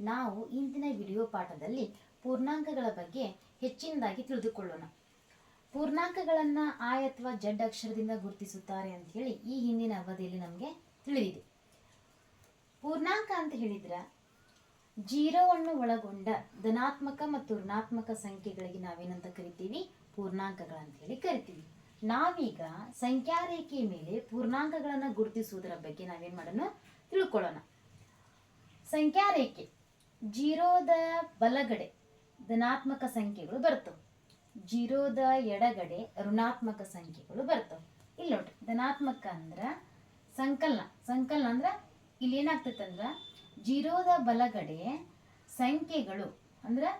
ನಾವು ಇಂದಿನ ವಿಡಿಯೋ ಪಾಠದಲ್ಲಿ ಪೂರ್ಣಾಂಕಗಳ ಬಗ್ಗೆ ಹೆಚ್ಚಿನದಾಗಿ ತಿಳಿದುಕೊಳ್ಳೋಣ. ಪೂರ್ಣಾಂಕಗಳನ್ನು ಆ ಅಥವಾ ಜಡ್ ಅಕ್ಷರದಿಂದ ಗುರುತಿಸುತ್ತಾರೆ ಅಂತ ಹೇಳಿ ಈ ಹಿಂದಿನ ಅವಧಿಯಲ್ಲಿ ನಮಗೆ ತಿಳಿದಿದೆ. ಪೂರ್ಣಾಂಕ ಅಂತ ಹೇಳಿದ್ರೆ ಜೀರೋವನ್ನು ಒಳಗೊಂಡ ಧನಾತ್ಮಕ ಮತ್ತು ಋಣಾತ್ಮಕ ಸಂಖ್ಯೆಗಳಿಗೆ ನಾವೇನಂತ ಕರಿತೀವಿ? ಪೂರ್ಣಾಂಕಗಳಂತ ಹೇಳಿ ಕರಿತೀವಿ. ನಾವೀಗ ಸಂಖ್ಯಾ ರೇಖೆಯ ಮೇಲೆ ಪೂರ್ಣಾಂಕಗಳನ್ನು ಗುರುತಿಸುವುದರ ಬಗ್ಗೆ ನಾವೇನು ಮಾಡೋಣ? ತಿಳ್ಕೊಳ್ಳೋಣ. ಸಂಖ್ಯಾ ರೇಖೆ ಜೀರೋದ ಬಲಗಡೆ ಧನಾತ್ಮಕ ಸಂಖ್ಯೆಗಳು ಬರ್ತವೆ. ಜೀರೋದ ಎಡಗಡೆ ಋಣಾತ್ಮಕ ಸಂಖ್ಯೆಗಳು ಬರ್ತವೆ. ಇಲ್ಲಿ ನೋಡ್ರಿ, ಧನಾತ್ಮಕ ಅಂದ್ರೆ ಸಂಕಲನ. ಸಂಕಲನ ಅಂದ್ರೆ ಇಲ್ಲಿ ಏನಾಗ್ತೈತೆ ಅಂದ್ರೆ ಜೀರೋದ ಬಲಗಡೆ ಸಂಖ್ಯೆಗಳು, ಅಂದ್ರೆ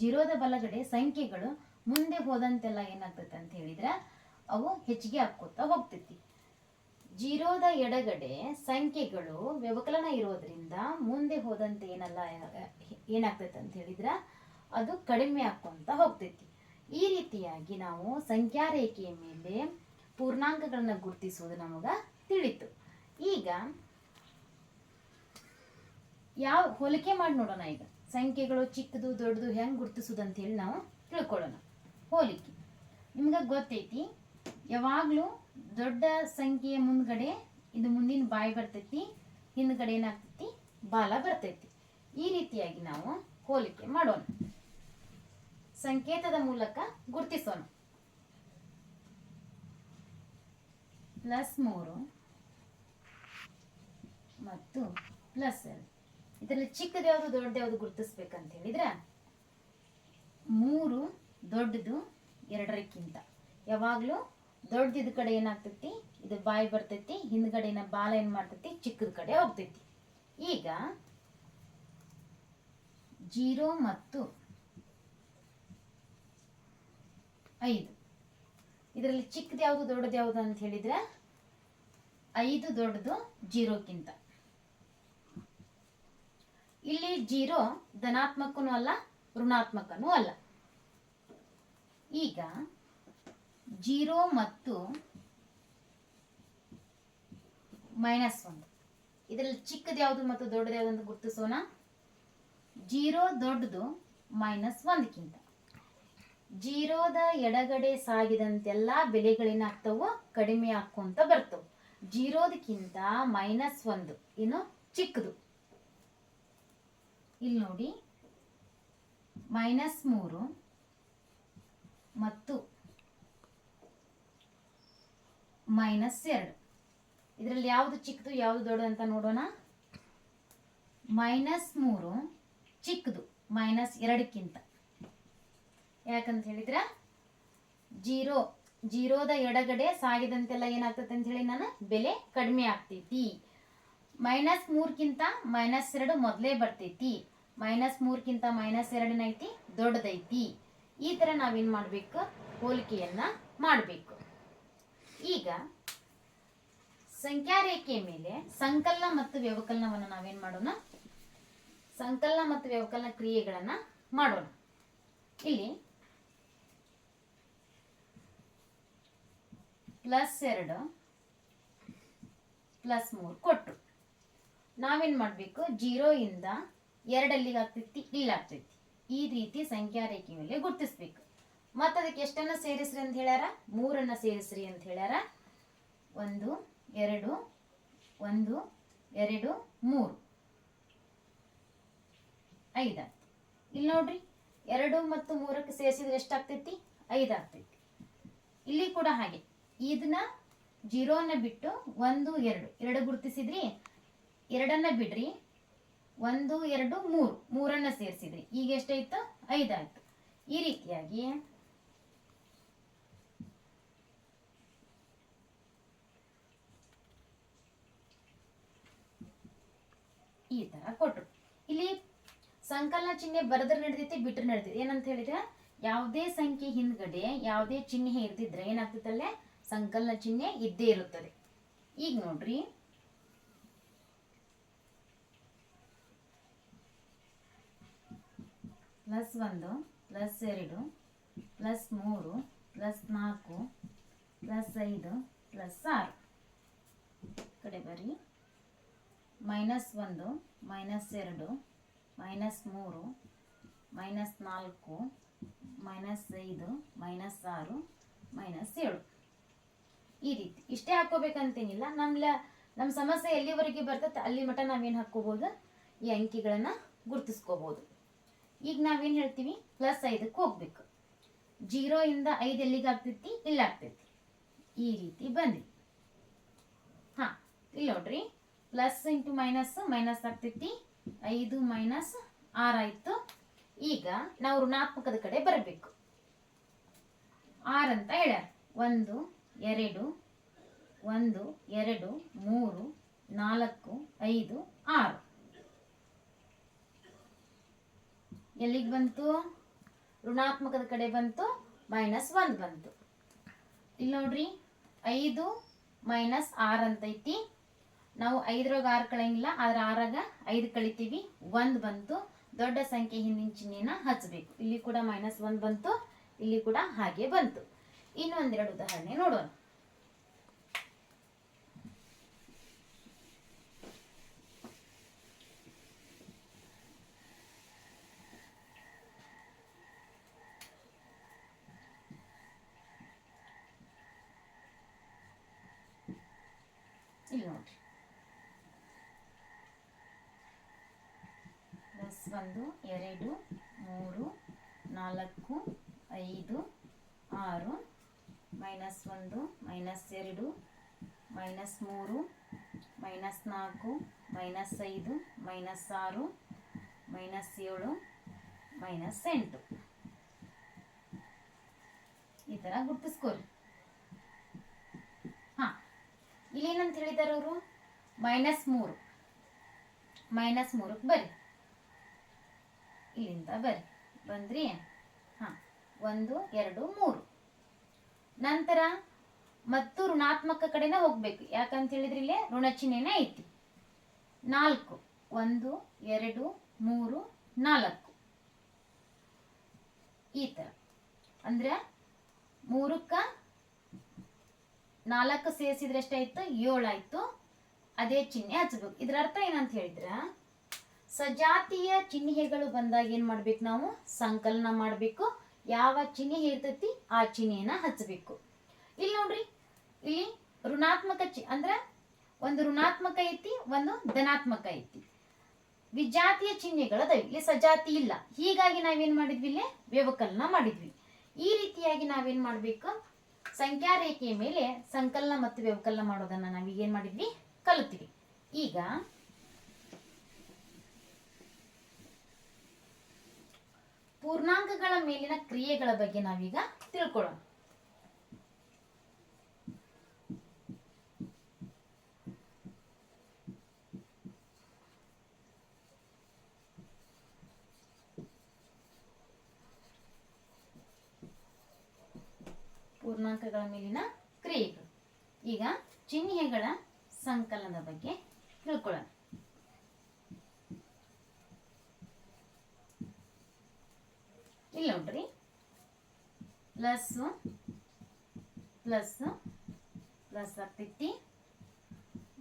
ಜೀರೋದ ಬಲಗಡೆ ಸಂಖ್ಯೆಗಳು ಮುಂದೆ ಹೋದಂತೆಲ್ಲ ಏನಾಗ್ತೈತೆ ಅಂತ ಹೇಳಿದ್ರೆ ಅವು ಹೆಚ್ಚಿಗೆ ಹಾಕೋತ ಹೋಗ್ತೈತಿ. ಜೀರೋದ ಎಡಗಡೆ ಸಂಖ್ಯೆಗಳು ವ್ಯವಕಲನ ಇರೋದ್ರಿಂದ ಮುಂದೆ ಹೋದಂತೆ ಏನಲ್ಲ, ಏನಾಗ್ತೈತೆ ಅಂತ ಹೇಳಿದ್ರೆ, ಅದು ಕಡಿಮೆ ಆಕ್ಕೊಂತ ಹೋಗ್ತೈತಿ. ಈ ರೀತಿಯಾಗಿ ನಾವು ಸಂಖ್ಯಾ ರೇಖೆಯ ಮೇಲೆ ಪೂರ್ಣಾಂಕಗಳನ್ನ ಗುರುತಿಸುವುದು ನಮಗ ತಿಳಿತು. ಈಗ ಯಾವ, ಹೋಲಿಕೆ ಮಾಡಿ ನೋಡೋಣ ಈಗ. ಸಂಖ್ಯೆಗಳು ಚಿಕ್ಕದು, ದೊಡ್ಡದು ಹೆಂಗೆ ಗುರುತಿಸೋದು ಅಂತ ಹೇಳಿ ನಾವು ತಿಳ್ಕೊಳ್ಳೋಣ. ಹೋಲಿಕೆ. ನಿಮ್ಗೆ ಗೊತ್ತೈತಿ, ಯಾವಾಗಲೂ ದೊಡ್ಡ ಸಂಖ್ಯೆಯ ಮುಂದ್ಗಡೆ ಇದು ಮುಂದಿನ ಬಾಯಿ ಬರ್ತೈತಿ, ಹಿಂದ್ಗಡೆ ಏನಾಗ್ತೈತಿ? ಬಾಲ ಬರ್ತೈತಿ. ಈ ರೀತಿಯಾಗಿ ನಾವು ಹೋಲಿಕೆ ಮಾಡೋಣ. ಸಂಕೇತದ ಮೂಲಕ ಗುರುತಿಸೋಣ. ಪ್ಲಸ್ ಮೂರು ಮತ್ತು ಪ್ಲಸ್ ಎರಡು. ಇದರಲ್ಲಿ ಚಿಕ್ಕದು ಯಾವುದು ಯಾವುದು ಗುರುತಿಸ್ಬೇಕಂತ ಹೇಳಿದ್ರೆ? ಮೂರು ದೊಡ್ಡದು ಎರಡರಕ್ಕಿಂತ. ಯಾವಾಗಲೂ ದೊಡ್ಡದಿದ ಕಡೆ ಏನಾಗ್ತೈತಿ? ಇದು ಬಾಯಿ ಬರ್ತೈತಿ ಹಿಂದ್ಗಡೆನ ಬಾಲ ಏನು ಮಾಡ್ತೈತಿ, ಚಿಕ್ಕದ ಕಡೆ ಹೋಗ್ತೈತಿ. ಈಗ ಜೀರೋ ಮತ್ತು ಐದು. ಇದರಲ್ಲಿ ಚಿಕ್ಕದು ಯಾವುದು, ದೊಡ್ಡದು ಯಾವುದು ಅಂತ ಹೇಳಿದ್ರೆ ಐದು ದೊಡ್ಡದು ಜೀರೋಕ್ಕಿಂತ. ಇಲ್ಲಿ ಜೀರೋ ಧನಾತ್ಮಕನೂ ಅಲ್ಲ, ಋಣಾತ್ಮಕನೂ ಅಲ್ಲ. ಈಗ ಜೀರೋ ಮತ್ತು ಮೈನಸ್ ಒಂದು. ಇದರಲ್ಲಿ ಚಿಕ್ಕದು ಯಾವುದು ಮತ್ತು ದೊಡ್ಡದು ಯಾವುದು ಅಂತ ಗುರುತಿಸೋಣ. ಜೀರೋ ದೊಡ್ಡದು ಮೈನಸ್ ಒಂದಕ್ಕಿಂತ ಜೀರೋದ ಎಡಗಡೆ ಸಾಗಿದಂತೆಲ್ಲ ಬೆಲೆಗಳೇನಾಗ್ತವು ಕಡಿಮೆ ಆಕ್ಕೊಂತ ಬರ್ತವು. ಜೀರೋದಕ್ಕಿಂತ ಮೈನಸ್ ಒಂದು ಇನ್ನು ಚಿಕ್ಕದು. ಇಲ್ಲಿ ನೋಡಿ ಮೈನಸ್ ಮೂರು ಮತ್ತು ಮೈನಸ್ ಎರಡು. ಇದರಲ್ಲಿ ಯಾವುದು ಚಿಕ್ಕದು ಯಾವುದು ದೊಡ್ಡದು ಅಂತ ನೋಡೋಣ. ಮೈನಸ್ ಮೂರು ಚಿಕ್ಕದು ಮೈನಸ್ ಎರಡಕ್ಕಿಂತ. ಯಾಕಂತ ಹೇಳಿದ್ರೆ? ಜೀರೋ, ಜೀರೋದ ಎಡಗಡೆ ಸಾಗಿದಂತೆಲ್ಲ ಏನಾಗ್ತದೆ ಅಂತ ಹೇಳಿ ನಾನು ಬೆಲೆ ಕಡಿಮೆ ಆಗ್ತೈತಿ. ಮೈನಸ್ ಮೂರ್ಕಿಂತ ಮೈನಸ್ ಎರಡು ಮೊದಲೇ ಬರ್ತೈತಿ. ಮೈನಸ್ ಮೂರ್ಕಿಂತ ಮೈನಸ್ ಎರಡನೈತಿ, ದೊಡ್ಡದೈತಿ. ಈ ಥರ ನಾವೇನು ಮಾಡಬೇಕು? ಹೋಲಿಕೆಯನ್ನ ಮಾಡಬೇಕು. ಈಗ ಸಂಖ್ಯಾ ರೇಖೆಯ ಮೇಲೆ ಸಂಕಲನ ಮತ್ತು ವ್ಯವಕಲನವನ್ನು ನಾವೇನ್ ಮಾಡೋಣ? ಸಂಕಲನ ಮತ್ತು ವ್ಯವಕಲನ ಕ್ರಿಯೆಗಳನ್ನು ಮಾಡೋಣ. ಇಲ್ಲಿ ಪ್ಲಸ್ ಎರಡು ಪ್ಲಸ್ ಮೂರು ಕೊಟ್ಟರು ನಾವೇನ್ ಮಾಡಬೇಕು? ಜೀರೋ ಇಂದ ಎರಡಲ್ಲಿಗೆ ಆಗ್ತೈತಿ ಇಲ್ಲಿ ಆಗ್ತೈತಿ ಈ ರೀತಿ ಸಂಖ್ಯಾ ರೇಖೆ ಮೇಲೆ ಗುರುತಿಸ್ಬೇಕು. ಮತ್ತು ಅದಕ್ಕೆ ಎಷ್ಟನ್ನ ಸೇರಿಸ್ರಿ ಅಂತ ಹೇಳ್ಯಾರ? ಮೂರನ್ನ ಸೇರಿಸ್ರಿ ಅಂತ ಹೇಳ್ಯಾರ. ಒಂದು, ಎರಡು ಒಂದು, ಎರಡು, ಮೂರು. ಐದಾಗ್ತಿ ಇಲ್ಲಿ ನೋಡ್ರಿ, ಎರಡು ಮತ್ತು ಮೂರಕ್ಕೆ ಸೇರಿಸಿದ್ರೆ ಎಷ್ಟಾಗ್ತೈತಿ? ಐದು ಆಗ್ತೈತಿ. ಇಲ್ಲಿ ಕೂಡ ಹಾಗೆ. ಇದನ್ನ ಜೀರೋನ ಬಿಟ್ಟು ಒಂದು, ಎರಡು. ಎರಡು ಗುರುತಿಸಿದ್ರಿ? ಎರಡನ್ನ ಬಿಡ್ರಿ. ಒಂದು, ಎರಡು, ಮೂರು. ಮೂರನ್ನ ಸೇರಿಸಿದ್ರಿ. ಈಗ ಎಷ್ಟಾಯ್ತು? ಐದಾಯ್ತು. ಈ ರೀತಿಯಾಗಿ ಈ ತರ ಕೊಟ್ರು. ಇಲ್ಲಿ ಸಂಕಲನ ಚಿಹ್ನೆ ಬರೆದ್ರೆ ನಡೆದೈತಿ, ಬಿಟ್ರೆ ನಡೆದೈತಿ. ಏನಂತ ಹೇಳಿದ್ರೆ? ಯಾವುದೇ ಸಂಖ್ಯೆ ಹಿಂದ್ಗಡೆ ಯಾವುದೇ ಚಿಹ್ನೆ ಇರ್ತಿದ್ರೆ ಏನಾಗ್ತದಲ್ಲೇ ಸಂಕಲನ ಚಿಹ್ನೆ ಇದ್ದೇ ಇರುತ್ತದೆ. ಈಗ ನೋಡ್ರಿ. ಪ್ಲಸ್ ಒಂದು, ಪ್ಲಸ್ ಎರಡು, ಪ್ಲಸ್ ಮೂರು, ಪ್ಲಸ್ ನಾಲ್ಕು, ಪ್ಲಸ್ ಐದು, ಪ್ಲಸ್ ಆರು. ಕಡೆ ಬರ್ರಿ. ಮೈನಸ್ ಒಂದು, ಮೈನಸ್ ಎರಡು, ಮೈನಸ್ ಮೂರು, ಮೈನಸ್ ನಾಲ್ಕು, ಮೈನಸ್ ಐದು, ಮೈನಸ್ ಆರು, ಮೈನಸ್ ಏಳು. ಈ ರೀತಿ. ಇಷ್ಟೇ ಹಾಕೋಬೇಕಂತೇನಿಲ್ಲ ನಮ್ಮ ನಮ್ಮ ಸಮಸ್ಯೆ ಎಲ್ಲಿವರೆಗೆ ಬರ್ತದೆ ಅಲ್ಲಿ ಮಟ್ಟ ನಾವೇನು ಹಾಕ್ಕೋಬೋದು ಈ ಅಂಕಿಗಳನ್ನು ಗುರ್ತಿಸ್ಕೋಬೋದು ಈಗ ನಾವೇನು ಹೇಳ್ತೀವಿ? ಪ್ಲಸ್ ಐದಕ್ಕೆ ಹೋಗ್ಬೇಕು. ಜೀರೋ ಇಂದ ಐದು ಎಲ್ಲಿಗೆ ಆಗ್ತೈತಿ? ಇಲ್ಲಿ ಆಗ್ತೈತಿ. ಈ ರೀತಿ ಬಂದ್ವಿ ಹಾಂ, ಇಲ್ಲಿ ನೋಡ್ರಿ. ಪ್ಲಸ್ ಇಂಟು ಮೈನಸ್ ಮೈನಸ್ ಆಗ್ತೈತಿ. ಐದು ಮೈನಸ್ ಆರಾಯಿತು ಈಗ ನಾವು ಋಣಾತ್ಮಕದ ಕಡೆ ಬರಬೇಕು. ಆರ್ ಅಂತ ಹೇಳ್ಯಾರ. ಒಂದು, ಎರಡು ಒಂದು, ಎರಡು, ಮೂರು, ನಾಲ್ಕು, ಐದು, ಆರು. ಎಲ್ಲಿಗೆ ಬಂತು? ಋಣಾತ್ಮಕದ ಕಡೆ ಬಂತು. ಮೈನಸ್ ಒಂದು ಬಂತು. ಇಲ್ಲಿ ನೋಡ್ರಿ, ಐದು ಮೈನಸ್ ಆರ್ ಅಂತೈತಿ. ನಾವು ಐದರಾಗ ಆರು ಕಳೆಯಂಗಿಲ್ಲ ಆದ್ರೆ ಆರಾಗ ಐದು ಕಳಿತೀವಿ. ಒಂದು ಬಂತು, ದೊಡ್ಡ ಸಂಖ್ಯೆ ಹಿಂದಿನ ಚಿಹ್ನೆನ ಹಚ್ಚಬೇಕು ಇಲ್ಲಿ ಕೂಡ ಮೈನಸ್ ಒಂದು ಬಂತು, ಇಲ್ಲಿ ಕೂಡ ಹಾಗೆ ಬಂತು. ಇನ್ನೊಂದೆರಡು ಉದಾಹರಣೆ ನೋಡೋಣ ಇಲ್ಲಿ ನೋಡ್ರಿ ಪ್ಲಸ್ ಒಂದು, ಎರಡು, ಮೂರು, ನಾಲ್ಕು, ಐದು, ಆರು, ಮೈನಸ್ ಒಂದು, ಮೈನಸ್ ಎರಡು, ಮೈನಸ್ ಮೂರು, ಮೈನಸ್ ನಾಲ್ಕು, ಮೈನಸ್ ಐದು, ಮೈನಸ್ ಆರು, ಮೈನಸ್ ಏಳು, ಮೈನಸ್ ಎಂಟು. ಈ ಥರ ಗುರ್ತಿಸ್ಕೋರಿ ಹಾಂ, ಇಲ್ಲೇನಂತ ಹೇಳಿದಾರೆ ಅವರು? ಮೈನಸ್ ಮೂರು. ಮೈನಸ್ ಮೂರಕ್ಕೆ ಬರ್ರಿ. ಇಲ್ಲಿಂದ ಬರ್ರಿ. ಬಂದ್ರಿ? ಹಾಂ. ಒಂದು, ಎರಡು, ಮೂರು. ನಂತರ ಮತ್ತು ಋಣಾತ್ಮಕ ಕಡೆನೇ ಹೋಗ್ಬೇಕು. ಯಾಕಂತ ಹೇಳಿದ್ರೆ ಇಲ್ಲೇ ಋಣ ಚಿಹ್ನೆನೇ ಐತಿ. ನಾಲ್ಕು, ಒಂದು, ಎರಡು, ಮೂರು, ನಾಲ್ಕು. ಈ ಥರ ಅಂದ್ರೆ ಮೂರಕ್ಕ ನಾಲ್ಕು ಸೇರಿಸಿದ್ರೆ ಎಷ್ಟಾಯ್ತು? ಏಳಾಯ್ತು. ಅದೇ ಚಿಹ್ನೆ ಹಚ್ಚಬೇಕು ಇದರ ಅರ್ಥ ಏನಂತ ಹೇಳಿದ್ರ? ಸಜಾತಿಯ ಚಿಹ್ನೆಗಳು ಬಂದಾಗ ಏನ್ ಮಾಡ್ಬೇಕು ನಾವು? ಸಂಕಲನ ಮಾಡಬೇಕು. ಯಾವ ಚಿಹ್ನೆ ಇರ್ತೈತಿ ಆ ಚಿಹ್ನೆಯನ್ನ ಹಚ್ಚಬೇಕು ಇಲ್ಲಿ ನೋಡ್ರಿ, ಇಲ್ಲಿ ಋಣಾತ್ಮಕ ಚಿ, ಅಂದ್ರೆ ಒಂದು ಋಣಾತ್ಮಕ ಐತಿ, ಒಂದು ಧನಾತ್ಮಕ ಐತಿ. ವಿಜಾತಿಯ ಚಿಹ್ನೆಗಳು ಅದ ಇಲ್ಲಿ ಸಜಾತಿ ಇಲ್ಲ. ಹೀಗಾಗಿ ನಾವೇನ್ ಮಾಡಿದ್ವಿ ಇಲ್ಲಿ? ವ್ಯವಕಲನ ಮಾಡಿದ್ವಿ. ಈ ರೀತಿಯಾಗಿ ನಾವೇನ್ ಮಾಡ್ಬೇಕು? ಸಂಖ್ಯಾ ರೇಖೆಯ ಮೇಲೆ ಸಂಕಲನ ಮತ್ತು ವ್ಯವಕಲನ ಮಾಡೋದನ್ನ ನಾವೀಗ ಏನ್ ಮಾಡಿದ್ವಿ? ಕಲಿತೀವಿ ಈಗ ಪೂರ್ಣಾಂಕಗಳ ಮೇಲಿನ ಕ್ರಿಯೆಗಳ ಬಗ್ಗೆ ನಾವೀಗ ತಿಳ್ಕೊಳ್ಳೋಣ. ಪೂರ್ಣಾಂಕಗಳ ಮೇಲಿನ ಕ್ರಿಯೆಗಳು. ಈಗ ಚಿಹ್ನೆಗಳ ಸಂಕಲನದ ಬಗ್ಗೆ ತಿಳ್ಕೊಳ್ಳೋಣ. ನೋಡ್ರಿ ಪ್ಲಸ್ ಪ್ಲಸ್ ಪ್ಲಸ್ ಆಗ್ತೈತಿ.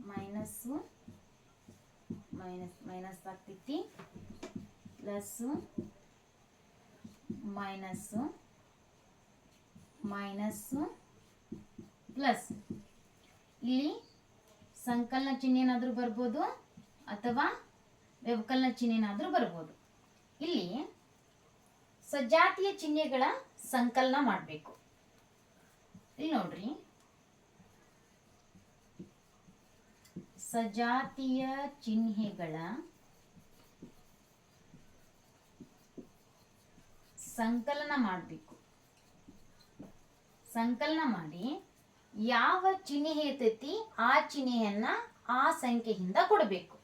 ಮೈನಸ್ಸು ಮೈನಸ್ ಮೈನಸ್ ಆಗ್ತೈತಿ. ಪ್ಲಸ್ಸು ಮೈನಸ್ಸು ಮೈನಸ್ಸು ಪ್ಲಸ್ ಇಲ್ಲಿ ಸಂಕಲನ ಚಿಹ್ನೆ ಏನಾದರೂ ಬರ್ಬೋದು ಅಥವಾ ವ್ಯವಕಲನ ಚಿಹ್ನೆ ಏನಾದರೂ ಬರ್ಬೋದು. ಇಲ್ಲಿ ಸಜಾತಿಯ ಚಿಹ್ನೆಗಳ ಸಂಕಲನ ಮಾಡಬೇಕು. ಇಲ್ಲಿ ನೋಡ್ರಿ. ಸಜಾತಿಯ ಚಿಹ್ನೆಗಳ ಸಂಕಲನ ಮಾಡಬೇಕು. ಸಂಕಲನ ಮಾಡಿ ಯಾವ ಚಿಹ್ನೆ ಇರ್ತೈತಿ ಆ ಚಿಹ್ನೆಯನ್ನ ಆ ಸಂಖ್ಯೆಯಿಂದ ಕೊಡಬೇಕು.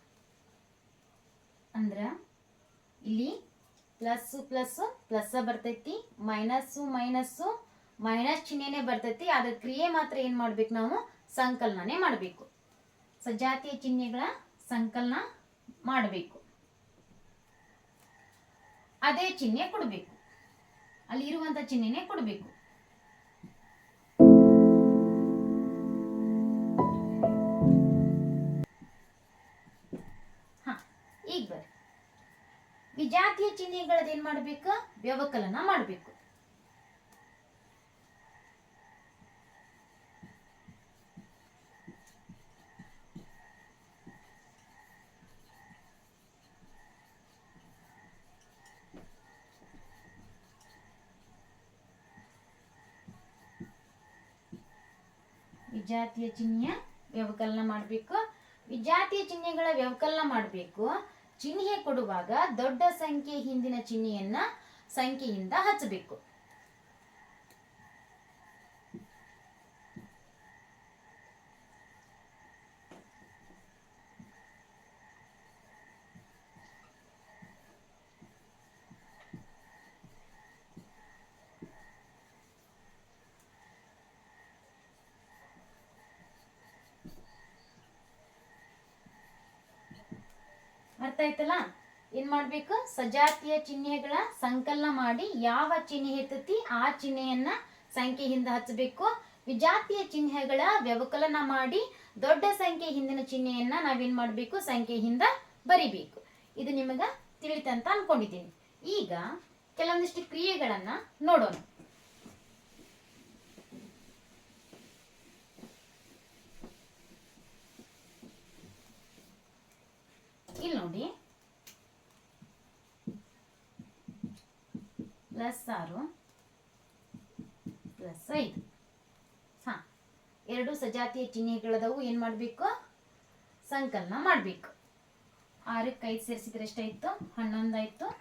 ಅಂದ್ರ ಇಲ್ಲಿ ಪ್ಲಸ್ ಪ್ಲಸ್ಸು ಪ್ಲಸ್ ಬರ್ತೈತಿ, ಮೈನಸ್ಸು ಮೈನಸ್ಸು, ಮೈನಸ್ ಚಿಹ್ನೆನೇ ಬರ್ತೈತಿ. ಅದ್ರ ಕ್ರಿಯೆ ಮಾತ್ರ ಏನ್ ಮಾಡ್ಬೇಕು ನಾವು? ಸಂಕಲನನೇ ಮಾಡಬೇಕು. ಸಜಾತಿಯ ಚಿಹ್ನೆಗಳ ಸಂಕಲನ ಮಾಡಬೇಕು. ಅದೇ ಚಿಹ್ನೆ ಕೊಡಬೇಕು. ಅಲ್ಲಿ ಚಿಹ್ನೆನೇ ಚಿಹ್ನೆನೆ ಕೊಡಬೇಕು. ಚಿಹ್ನೆಗಳದ್ದು ಏನ್ ಮಾಡ್ಬೇಕು? ವ್ಯವಕಲನ ಮಾಡ್ಬೇಕು. ವಿಜಾತಿಯ ಚಿಹ್ನೆಯ ವ್ಯವಕಲನ ಮಾಡಬೇಕು. ವಿಜಾತಿಯ ಚಿಹ್ನೆಗಳ ವ್ಯವಕಲನ ಮಾಡಬೇಕು. ಚಿಹ್ನೆ ಕೊಡುವಾಗ ದೊಡ್ಡ ಸಂಖ್ಯೆ ಹಿಂದಿನ ಚಿಹ್ನೆಯನ್ನ ಸಂಖ್ಯೆಯಿಂದ ಹಚ್ಚಬೇಕು. ಅರ್ಥ ಆಯ್ತಲ್ಲ ಏನ್ ಮಾಡ್ಬೇಕು? ಸಜಾತಿಯ ಚಿಹ್ನೆಗಳ ಸಂಕಲನ ಮಾಡಿ ಯಾವ ಚಿಹ್ನೆ ಇರ್ತತಿ ಆ ಚಿಹ್ನೆಯನ್ನ ಸಂಖ್ಯೆಯಿಂದ ಹಚ್ಚಬೇಕು ವಿಜಾತಿಯ ಚಿಹ್ನೆಗಳ ವ್ಯವಕಲನ ಮಾಡಿ ದೊಡ್ಡ ಸಂಖ್ಯೆ ಹಿಂದಿನ ಚಿಹ್ನೆಯನ್ನ ನಾವೇನ್ ಮಾಡ್ಬೇಕು? ಸಂಖ್ಯೆಯಿಂದ ಬರಿಬೇಕು. ಇದು ನಿಮಗ ತಿಳಿತಂತ ಅನ್ಕೊಂಡಿದ್ದೀನಿ. ಈಗ ಕೆಲವೊಂದಿಷ್ಟು ಕ್ರಿಯೆಗಳನ್ನ ನೋಡೋಣ. ಇಲ್ಲಿ ನೋಡಿ. ಪ್ಲಸ್ ಆರು. ಪ್ಲಸ್ ಐದು. ಹಾ. ಎರಡು ಸಜಾತಿಯ ಚಿಹ್ನೆಗಳದವು. ಏನು ಮಾಡಬೇಕು? ಸಂಕಲನ ಮಾಡಬೇಕು. ಆರಕ್ಕೆ ಐದು ಸೇರಿಸಿದ್ರೆ ಎಷ್ಟಾಯ್ತು? ಹನ್ನೊಂದಾಯ್ತು.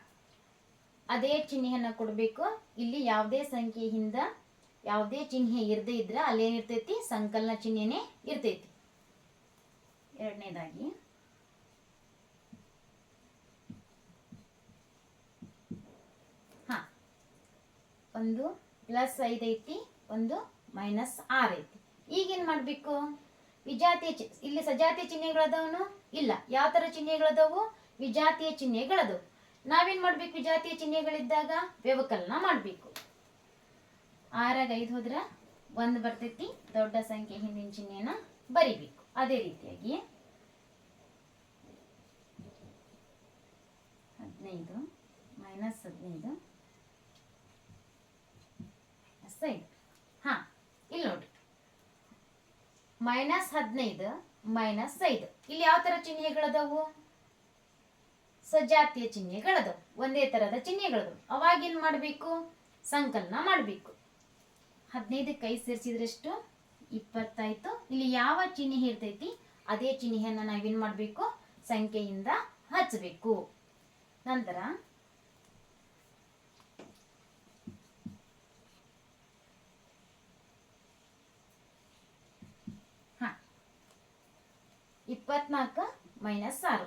ಅದೇ ಚಿಹ್ನೆಯನ್ನ ಕೊಡಬೇಕು. ಇಲ್ಲಿ ಯಾವುದೇ ಸಂಖ್ಯೆಯಿಂದ ಯಾವುದೇ ಚಿಹ್ನೆ ಇರದೇ ಇದ್ರೆ ಅಲ್ಲೇನಿರ್ತೈತಿ? ಸಂಕಲನ ಚಿಹ್ನೆನೇ ಇರ್ತೈತಿ. ಎರಡನೇದಾಗಿ ಹಾ ಒಂದು ಪ್ಲಸ್ ಐತಿ, ಒಂದು ಮೈನಸ್ ಆರು ಐತಿ. ಈಗೇನ್ ಮಾಡ್ಬೇಕು? ವಿಜಾತಿಯ ಇಲ್ಲಿ ಸಜಾತಿಯ ಚಿಹ್ನೆಗಳದವನು? ಇಲ್ಲ. ಯಾವ ಥರ ಚಿಹ್ನೆಗಳದವು? ವಿಜಾತಿಯ ಚಿಹ್ನೆಗಳದವು. ನಾವೇನು ಮಾಡ್ಬೇಕು ವಿಜಾತಿಯ ಚಿಹ್ನೆಗಳಿದ್ದಾಗ? ವ್ಯವಕಲನ ಮಾಡಬೇಕು. ಆರಾಗ ಐದು ಹೋದ್ರ ಒಂದು ಬರ್ತೈತಿ, ದೊಡ್ಡ ಸಂಖ್ಯೆ ಹಿಂದಿನ ಚಿಹ್ನೆಯನ್ನ ಬರಿಬೇಕು. ಅದೇ ರೀತಿಯಾಗಿ ಹದಿನೈದು ಮೈನಸ್ ಹದಿನೈದು. ಐದು ಹಾ, ಇಲ್ಲಿ ನೋಡಿ ಮೈನಸ್ ಹದಿನೈದು, ಮೈನಸ್ ಐದು. ಇಲ್ಲಿ ಯಾವ ತರ ಚಿಹ್ನೆಗಳದವು? ಸಜಾತಿಯ ಚಿಹ್ನೆಗಳದವು. ಒಂದೇ ತರದ ಚಿಹ್ನೆಗಳದವು. ಅವಾಗಿನ್ ಮಾಡಬೇಕು? ಸಂಕಲನ ಮಾಡಬೇಕು. ಹದಿನೈದು ಕೈ ಸೇರಿಸಿದ್ರಷ್ಟು ಇಪ್ಪತ್ತಾಯ್ತು. ಇಲ್ಲಿ ಯಾವ ಚಿಹ್ನೆ ಇರ್ತೈತಿ? ಅದೇ ಚಿಹ್ನೆಯನ್ನ ನಾವೇನ್ ಮಾಡಬೇಕು? ಸಂಖ್ಯೆಯಿಂದ ಹಚ್ಚಬೇಕು ನಂತರ ಇಪ್ಪತ್ನಾಲ್ಕು ಮೈನಸ್ ಆರು.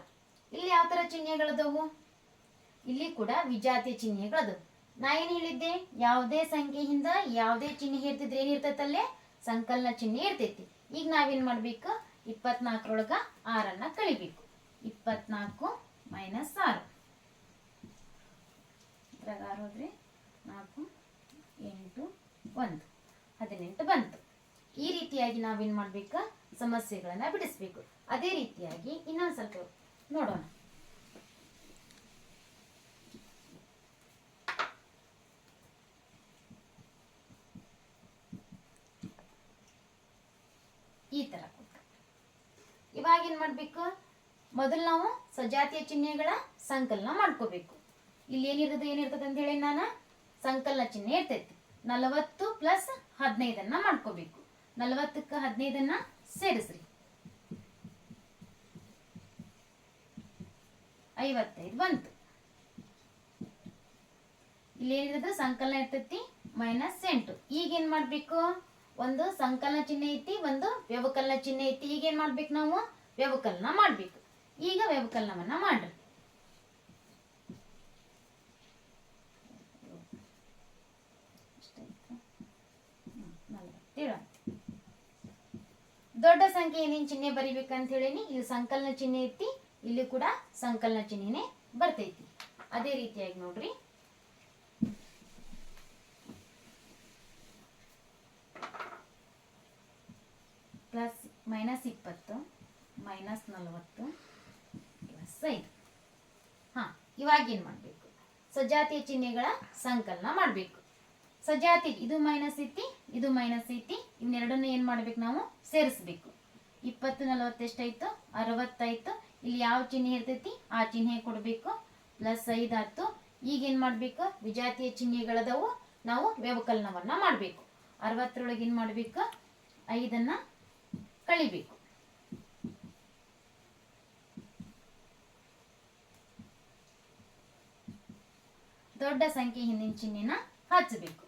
ಇಲ್ಲಿ ಯಾವ ಥರ ಚಿಹ್ನೆಗಳದವು? ಇಲ್ಲಿ ಕೂಡ ವಿಜಾತಿ ಚಿಹ್ನೆಗಳದವು. ನಾ ಏನು ಹೇಳಿದ್ದೆ? ಯಾವುದೇ ಸಂಖ್ಯೆಯಿಂದ ಯಾವುದೇ ಚಿಹ್ನೆ ಇರ್ತಿದ್ರೆ ಏನಿರ್ತೈತಲ್ಲೇ ಸಂಕಲನ ಚಿಹ್ನೆ ಇರ್ತೈತಿ. ಈಗ ನಾವೇನು ಮಾಡ್ಬೇಕು? ಇಪ್ಪತ್ನಾಲ್ಕರೊಳಗ ಆರನ್ನ ಕಳಿಬೇಕು ಇಪ್ಪತ್ನಾಲ್ಕು ಮೈನಸ್ ಆರು. ಇದ್ರಾಗ ಹೋದ್ರೆ ನಾಲ್ಕು ಎಂಟು ಒಂದು. ಹದಿನೆಂಟು ಬಂತು. ಈ ರೀತಿಯಾಗಿ ನಾವೇನು ಮಾಡ್ಬೇಕು? ಸಮಸ್ಯೆಗಳನ್ನ ಬಿಡಿಸಬೇಕು. ಅದೇ ರೀತಿಯಾಗಿ ಇನ್ನೊಂದು ಸ್ವಲ್ಪ ನೋಡೋಣ. ಈ ತರ ಇವಾಗ ಏನ್ ಮಾಡ್ಬೇಕು? ಮೊದಲು ನಾವು ಸಜಾತಿಯ ಚಿಹ್ನೆಗಳ ಸಂಕಲನ ಮಾಡ್ಕೋಬೇಕು. ಇಲ್ಲಿ ಏನಿರ್ತದೆ ಏನಿರ್ತದೆ ಅಂತ ಹೇಳಿ ನಾನು? ಸಂಕಲನ ಚಿಹ್ನೆ ಇರ್ತೈತಿ. ನಲವತ್ತು ಪ್ಲಸ್ ಹದಿನೈದನ್ನ ಮಾಡ್ಕೋಬೇಕು. ನಲವತ್ತಕ್ಕ ಹದಿನೈದನ್ನ ಸೇರಿಸ್ರಿ ಐವತ್ತೈದು ಬಂತು. ಇಲ್ಲಿ ಏನಿದ್ರೆ ಸಂಕಲನ ಇರ್ತೈತಿ ಮೈನಸ್ ಎಂಟು. ಈಗ ಏನ್ ಮಾಡ್ಬೇಕು? ಒಂದು ಸಂಕಲನ ಚಿಹ್ನೆ ಐತಿ, ಒಂದು ವ್ಯವಕಲನ ಚಿಹ್ನೆ ಐತಿ. ಈಗ ಏನ್ ಮಾಡ್ಬೇಕು ನಾವು? ವ್ಯವಕಲನ ಮಾಡ್ಬೇಕು. ಈಗ ವ್ಯವಕಲನವನ್ನ ಮಾಡ್ರಿ ದೊಡ್ಡ ಸಂಖ್ಯೆ ಏನೇನು ಚಿಹ್ನೆ ಬರಿಬೇಕಂತ ಹೇಳೀನಿ ಇಲ್ಲಿ ಸಂಕಲನ ಚಿಹ್ನೆ ಐತಿ, ಇಲ್ಲಿ ಕೂಡ ಸಂಕಲನ ಚಿಹ್ನೆನೆ ಬರ್ತೈತಿ. ಅದೇ ರೀತಿಯಾಗಿ ನೋಡ್ರಿ. ಪ್ಲಸ್ ಮೈನಸ್ ಇಪ್ಪತ್ತು, ಮೈನಸ್ ನಲವತ್ತು, ಪ್ಲಸ್ ಐದು. ಹಾಂ, ಇವಾಗ ಏನು ಮಾಡಬೇಕು? ಸಜಾತಿಯ ಚಿಹ್ನೆಗಳ ಸಂಕಲನ ಮಾಡಬೇಕು. ಸಜಾತಿ ಇದು ಮೈನಸ್ ಐತಿ ಇದು ಮೈನಸ್ ಐತಿ. ಇನ್ನೆರಡನ್ನು ಏನು ಮಾಡ್ಬೇಕು ನಾವು? ಸೇರಿಸ್ಬೇಕು. ಇಪ್ಪತ್ತು, ನಲವತ್ತು ಎಷ್ಟಾಯ್ತು? ಅರವತ್ತಾಯ್ತು. ಇಲ್ಲಿ ಯಾವ ಚಿಹ್ನೆ ಇರ್ತೈತಿ? ಆ ಚಿಹ್ನೆ ಕೊಡಬೇಕು. ಪ್ಲಸ್ ಐದು ಆಯ್ತು. ಈಗ ಏನು ಮಾಡಬೇಕು? ವಿಜಾತಿಯ ಚಿಹ್ನೆಗಳದವು ನಾವು ವ್ಯವಕಲನವನ್ನ ಮಾಡಬೇಕು. ಅರವತ್ತರೊಳಗೆ ಏನು ಮಾಡಬೇಕು? ಐದನ್ನ ಕಳಿಬೇಕು. ದೊಡ್ಡ ಸಂಖ್ಯೆ ಹಿಂದಿನ ಚಿಹ್ನೆನ ಹಚ್ಚಬೇಕು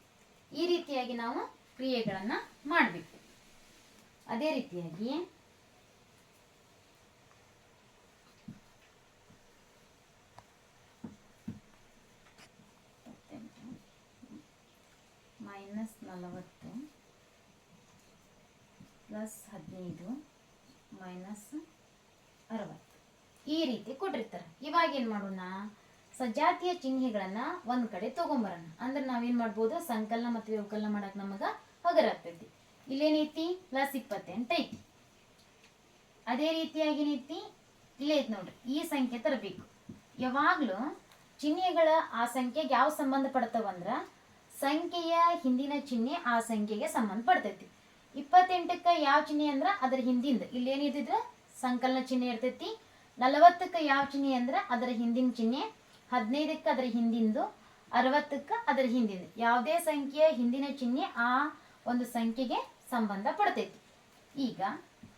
ಈ ರೀತಿಯಾಗಿ ನಾವು ಕ್ರಿಯೆಗಳನ್ನ ಮಾಡಬೇಕು. ಅದೇ ರೀತಿಯಾಗಿ ಮೈನಸ್ ನಲವತ್ತು ಪ್ಲಸ್ ಹದಿನೈದು ಮೈನಸ್ ಅರವತ್ತು. ಈ ರೀತಿ ಕೊಟ್ಟಿರ್ತಾರೆ. ಇವಾಗ ಏನು ಮಾಡೋಣ? ಸಜಾತಿಯ ಚಿಹ್ನೆಗಳನ್ನ ಒಂದು ಕಡೆ ತಗೊಂಬರೋಣ. ಅಂದ್ರೆ ನಾವೇನು ಮಾಡ್ಬೋದು? ಸಂಕಲನ ಮತ್ತು ವ್ಯವಕಲನ ಮಾಡಕ್ ನಮಗ ಹಗರ ಆಗ್ತೈತಿ ಇಲ್ಲೇನೈತಿ ಪ್ಲಸ್ ಇಪ್ಪತ್ತೆಂಟು ಐತಿ. ಅದೇ ರೀತಿಯಾಗಿ ಏನೈತಿ ಇಲ್ಲೇ ಐತಿ ನೋಡ್ರಿ. ಈ ಸಂಖ್ಯೆ ತರಬೇಕು. ಯಾವಾಗ್ಲೂ ಚಿಹ್ನೆಗಳ ಆ ಸಂಖ್ಯೆಗೆ ಯಾವ ಸಂಬಂಧ ಪಡ್ತಾವಂದ್ರ ಸಂಖ್ಯೆಯ ಹಿಂದಿನ ಚಿಹ್ನೆ ಆ ಸಂಖ್ಯೆಗೆ ಸಂಬಂಧ ಪಡ್ತೈತಿ. ಇಪ್ಪತ್ತೆಂಟಕ್ಕ ಯಾವ ಚಿಹ್ನೆ ಅಂದ್ರ ಅದರ ಹಿಂದಿಂದ. ಇಲ್ಲೇನಿದ್ರ ಸಂಕಲನ ಚಿಹ್ನೆ ಇರ್ತೈತಿ. ನಲವತ್ತಕ್ಕ ಯಾವ ಚಿಹ್ನೆ ಅಂದ್ರ ಅದರ ಹಿಂದಿನ ಚಿಹ್ನೆ. ಹದಿನೈದಕ್ಕ ಅದರ ಹಿಂದಿಂದು. ಅರವತ್ತಕ್ಕ ಅದರ ಹಿಂದಿಂದು. ಯಾವುದೇ ಸಂಖ್ಯೆಯ ಹಿಂದಿನ ಚಿಹ್ನೆ ಆ ಒಂದು ಸಂಖ್ಯೆಗೆ ಸಂಬಂಧ ಪಡ್ತೈತಿ. ಈಗ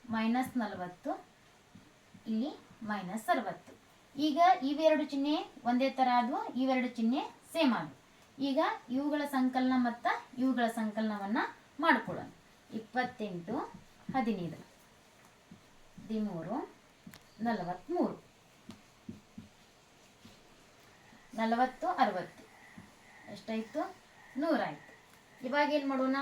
ಮೈನಸ್ ನಲವತ್ತು, ಇಲ್ಲಿ ಮೈನಸ್ ಅರವತ್ತು. ಈಗ ಇವೆರಡು ಚಿಹ್ನೆ ಒಂದೇ ಥರ ಆದವು, ಇವೆರಡು ಚಿಹ್ನೆ ಸೇಮ್ ಆದವು. ಈಗ ಇವುಗಳ ಸಂಕಲನ ಮತ್ತು ಇವುಗಳ ಸಂಕಲನವನ್ನು ಮಾಡ್ಕೊಳ್ಳೋಣ. ಇಪ್ಪತ್ತೆಂಟು, ಹದಿನೈದು, ಹದಿಮೂರು ನಲವತ್ತ್ಮೂರು ನಲವತ್ತು, ಅರವತ್ತು. ಎಷ್ಟಾಯಿತು? ನೂರಾಯ್ತು. ಇವಾಗ ಏನು ಮಾಡೋಣ?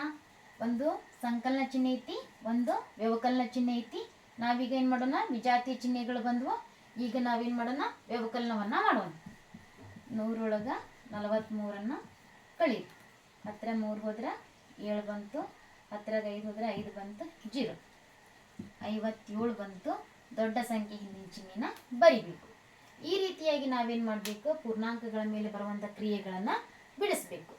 ಒಂದು ಸಂಕಲನ ಚಿಹ್ನೆ ಐತಿ, ಒಂದು ವ್ಯವಕಲನ ಚಿಹ್ನೆ ಐತಿ. ನಾವೀಗ ಏನು ಮಾಡೋಣ? ವಿಜಾತಿ ಚಿಹ್ನೆಗಳು ಬಂದವು. ಈಗ ನಾವೇನು ಮಾಡೋಣ? ವ್ಯವಕಲನವನ್ನ ಮಾಡೋಣ. ನೂರೊಳಗೆ ನಲವತ್ತ್ಮೂರನ್ನು ಕಳಿ. ಹತ್ತಿರ ಮೂರು ಹೋದ್ರೆ ಏಳು ಬಂತು ಹತ್ತಿರಾಗ ಐದು ಹೋದ್ರೆ ಐದು ಬಂತು ಜೀರೋ. ಐವತ್ತೇಳು ಬಂತು, ದೊಡ್ಡ ಸಂಖ್ಯೆ ಹಿಂದಿನ ಚಿಹ್ನೆನ ಬರಿಬೇಕು. ಈ ರೀತಿಯಾಗಿ ನಾವೇನು ಮಾಡಬೇಕು? ಪೂರ್ಣಾಂಕಗಳ ಮೇಲೆ ಬರುವಂಥ ಕ್ರಿಯೆಗಳನ್ನು ಬಿಡಿಸ್ಬೇಕು.